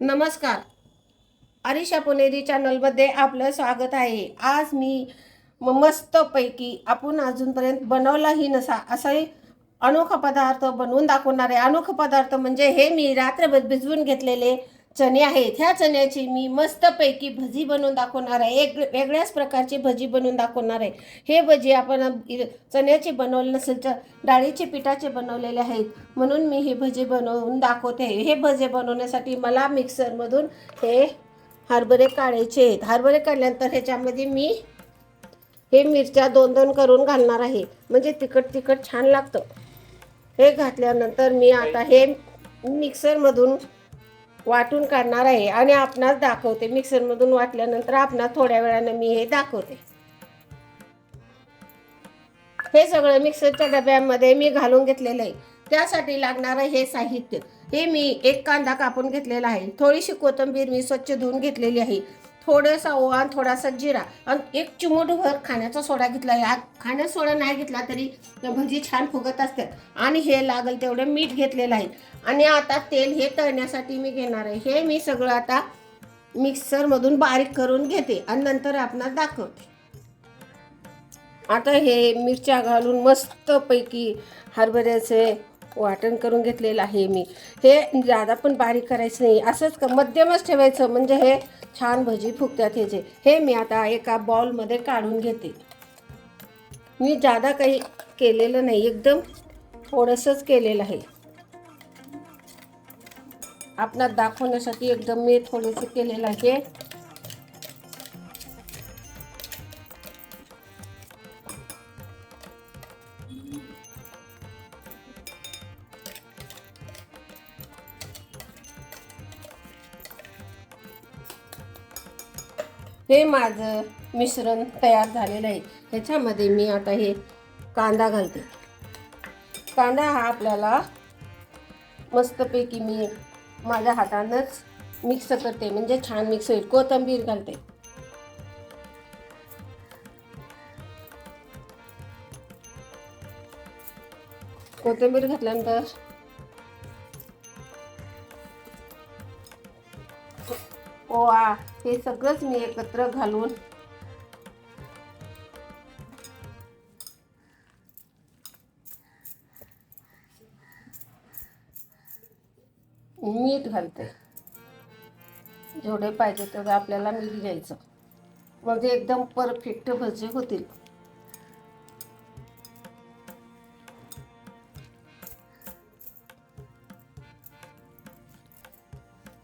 नमस्कार. अरिशा पुणेरी चॅनलमध्ये आपलं स्वागत आहे. आज मी मस्तपैकी आपण अजूनपर्यंत बनवलाही नसा असाही अनोखा पदार्थ बनवून दाखवणार आहे. अनोखा पदार्थ म्हणजे हे मी रात्रभर भिजवून घेतलेले चणे आहेत. ह्या चण्याची मी मस्तपैकी भजी बनवून दाखवणार आहे. एक वेगळ्याच प्रकारची भजी बनवून दाखवणार आहे. हे भजी आपण चण्याचे चण्याची बनवले नसेल तर डाळीचे पिठाचे बनवलेले आहेत. म्हणून मी हे भजी बनवून दाखवते. हे भजे बनवण्यासाठी मला मिक्सरमधून हे हरभरे काढायचे आहेत. हरभरे काढल्यानंतर ह्याच्यामध्ये मी हे मिरच्या दोन दोन करून घालणार आहे. म्हणजे तिखट तिखट छान लागतं. हे घातल्यानंतर मी आता हे मिक्सरमधून वाटून काढणार आहे आणि आपणास दाखवते. मिक्सरमधून वाटल्यानंतर आपणास थोड्या वेळानं मी हे दाखवते. हे सगळं मिक्सरच्या डब्यामध्ये मी घालून घेतलेलं आहे. त्यासाठी लागणारं हे साहित्य. हे मी एक कांदा कापून घेतलेला आहे. थोडीशी कोथिंबीर मी स्वच्छ धुवून घेतलेली आहे. थोडंसं ओवा आणि थोडासा जिरा आणि एक चिमूटभर खाण्याचा सोडा घेतला. या खाण्याचा सोडा नाही घेतला तरी भजी छान फुगत असतात. आणि हे लागेल तेवढं मीठ घेतलेलं आहे. आणि आता तेल हे तळण्यासाठी मी घेणार आहे. हे मी सगळं आता मिक्सरमधून बारीक करून घेते आणि नंतर आपणास दाखवते. आता हे मिरच्या घालून मस्तपैकी हरभऱ्याचे वाटण करून घेतलेलं आहे मी. हे जादा पण बारीक करायचं नाही. असंच मध्यमच ठेवायचं. म्हणजे हे छान भजी फुगतात ह्याचे हे मी आता एका बॉलमध्ये काढून घेते. मी जादा काही केलेलं नाही. एकदम थोडंसंच केलेलं आहे. आपणात दाखवण्यासाठी एकदम मी थोडंसं केलेलं आहे. हे माझं मिश्रण तयार झालेलं आहे. ह्याच्यामध्ये मी आता हे कांदा घालते. कांदा हा आपल्याला मस्तपैकी मी माझ्या हातानंच मिक्स करते. म्हणजे छान मिक्स होईल. कोथिंबीर घालते. कोथिंबीर घातल्यानंतर ओवा हे सगळंच मी एकत्र घालून मीठ घालते. जेवढे पाहिजे तेवढं आपल्याला मीठ घ्यायचं. म्हणजे एकदम परफेक्ट भजी होतील.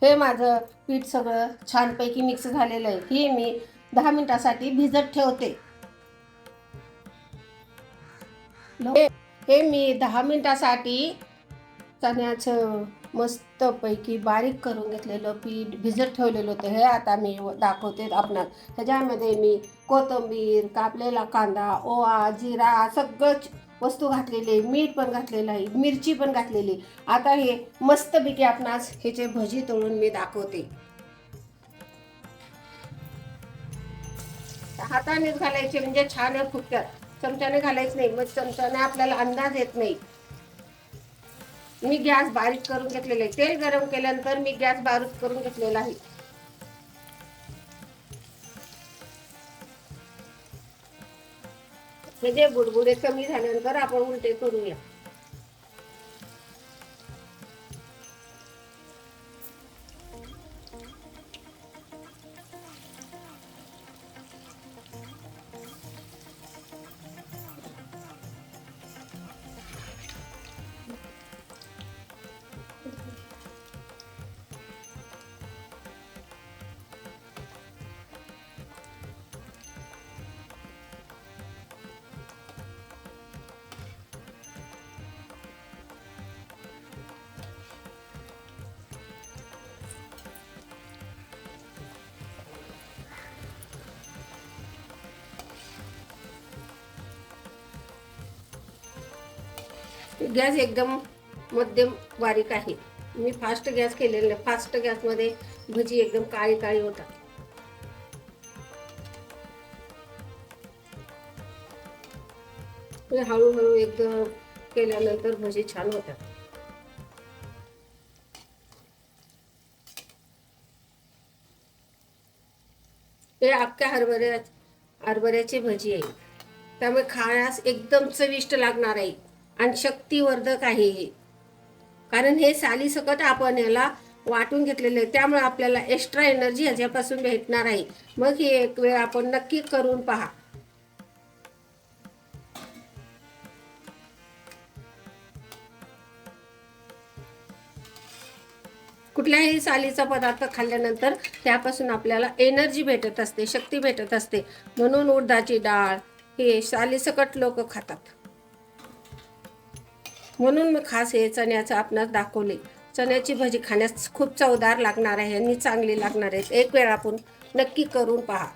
हे माझं पीठ सगळं छानपैकी मिक्स झालेलं आहे. हे मी दहा मिनिटासाठी भिजत ठेवते. हे- मी दहा मिनिटासाठी चण्याचं मस्तपैकी बारीक करून घेतलेलं पीठ भिजत ठेवलेलं होतं. हे आता मी दाखवते आपणास ह्याच्यामध्ये मी कोथिंबीर कापलेला कांदा ओवा जिरा सगळंच वस्तू घातलेली आहे मीठ पण घातलेलं आहे मिरची पण घातलेली आता हे मस्तपैकी आपणास ह्याचे भजी तळून मी दाखवते. हातानेच घालायचे म्हणजे छान फुटतात चमच्याने घालायचं नाही मग चमच्याने आपल्याला अंदाज येत नाही. मी गॅस बारीक करून घेतलेले आहे. तेल गरम केल्यानंतर मी गॅस बारीक करून घेतलेला आहे. म्हणजे बुडबुडे कमी झाल्यानंतर आपण उलटे करूया. गॅस एकदम मध्यम बारीक आहे. मी फास्ट गॅस केलेला नाही. फास्ट गॅसमध्ये भजी एकदम काळी काळी होतात. हळूहळू एकदम केल्यानंतर भजी छान होतात. हे अख्ख्या हरभऱ्या हरभऱ्याची भजी आहे. त्यामुळे खाण्यास एकदम चविष्ट लागणार आहे. आणि शक्तिवर्धक आहे हे. कारण हे सालीसकट आपण याला वाटून घेतलेले आहे. त्यामुळे आपल्याला एक्स्ट्रा एनर्जी ह्याच्यापासून भेटणार आहे. मग ही एक वेळ आपण नक्की करून पहा. कुठल्याही सालीचा पदार्थ खाल्ल्यानंतर त्यापासून आपल्याला एनर्जी भेटत असते शक्ती भेटत असते. म्हणून उडदाची डाळ हे सालीसकट लोक खातात. म्हणून मी खास हे चण्याचं आपणास दाखवले. चण्याची भजी खाण्यास खूप चवदार लागणार आहे आणि चांगली लागणार आहे. एक वेळ आपण नक्की करून पहा.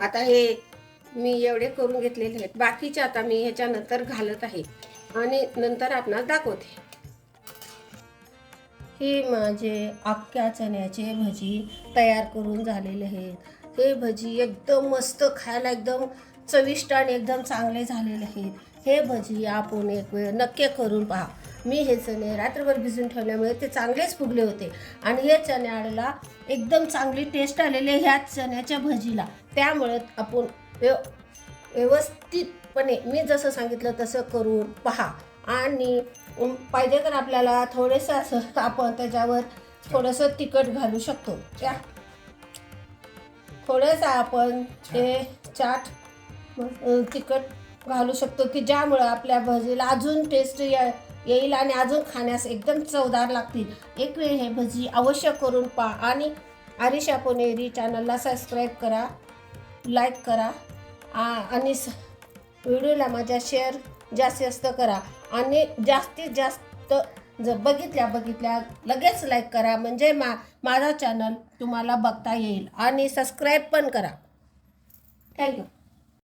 आता हे मी एवढे करून घेतलेले आहेत. बाकीचे आता मी ह्याच्यानंतर घालत आहे. आणि नंतर आपणास दाखवते. हे माझे अख्ख्या चण्याचे भजी तयार करून झालेले आहेत. हे भजी एकदम मस्त खायला एकदम चविष्ट आणि एकदम चांगले झालेले आहेत. हे भजी आपण एक वेळ नक्की करून पहा. मी हे चणे रात्रभर भिजून ठेवल्यामुळे ते चांगलेच फुगले होते. आणि हे चण्याला एकदम चांगली टेस्ट आलेली आहे ह्या चण्याच्या भजीला. त्यामुळे आपण व्यव व्यवस्थितपणे मी जसं सांगितलं तसं करून पहा. आणि पाहिजे तर आपल्याला थोडेसं असं आपण त्याच्यावर थोडंसं तिखट घालू शकतो. त्या थोडंसं आपण ते चाट तिखट घालू शकतो की ज्यामुळं आपल्या भजीला अजून टेस्ट येईल आणि अजून खाण्यास एकदम चवदार लागतील. एक वेळ हे भजी अवश्य करून पहा आणि आरिशा पुणेरी चॅनलला सबस्क्राईब करा लाईक करा. आणि स व्हिडिओला माझ्या शेअर जास्तीत जास्त करा. आणि जास्तीत जास्त जर बघितल्या बघितल्या लगेच लाईक करा. म्हणजे मा माझा चॅनल तुम्हाला बघता येईल. आणि सबस्क्राईब पण करा. थँक्यू